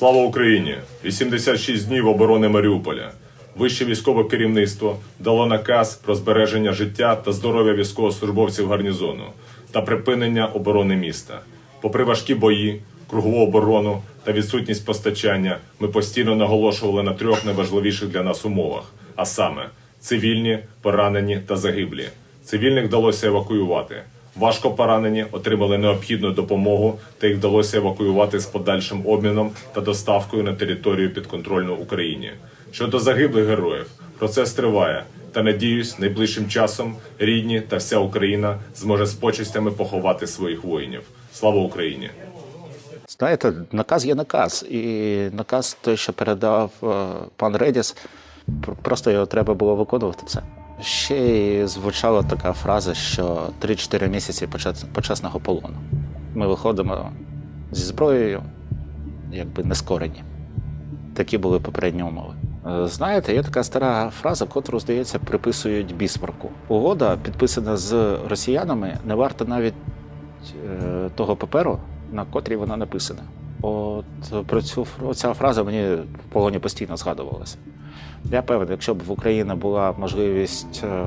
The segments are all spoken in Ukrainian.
Слава Україні! 86 днів оборони Маріуполя. Вище військове керівництво дало наказ про збереження життя та здоров'я військовослужбовців гарнізону та припинення оборони міста. Попри важкі бої, кругову оборону та відсутність постачання, ми постійно наголошували на трьох найважливіших для нас умовах: а саме цивільні, поранені та загиблі. Цивільних вдалося евакуювати. Важко поранені отримали необхідну допомогу та їх вдалося евакуювати з подальшим обміном та доставкою на територію підконтрольну Україні. Щодо загиблих героїв, процес триває. Та надіюсь, найближчим часом рідні та вся Україна зможе з почестями поховати своїх воїнів. Слава Україні! Знаєте, наказ є наказ. І наказ той, що передав е, пан Редіс, просто його треба було виконувати все. Ще й звучала така фраза, що 3-4 місяці почес- почесного полону. Ми виходимо зі зброєю, якби не скорені. Такі були попередні умови. Е, Знаєте, є така стара фраза, котру, здається, приписують бісмарку. Угода, підписана з росіянами, не варта навіть е, того паперу, на котрій вона написана. От про цю ця фраза мені в полоні постійно згадувалася. Я певен, якщо б в Україні була можливість е,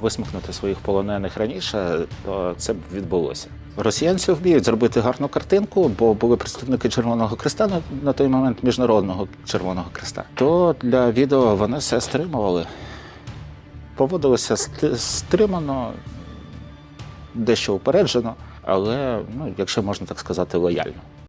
висмикнути своїх полонених раніше, то це б відбулося. Росіянці вміють зробити гарну картинку, бо були представники Червоного Христа на, той момент міжнародного Червоного Христа. То для відео вони все стримували. Поводилися ст- стримано, дещо упереджено, але, ну, якщо можна так сказати, лояльно.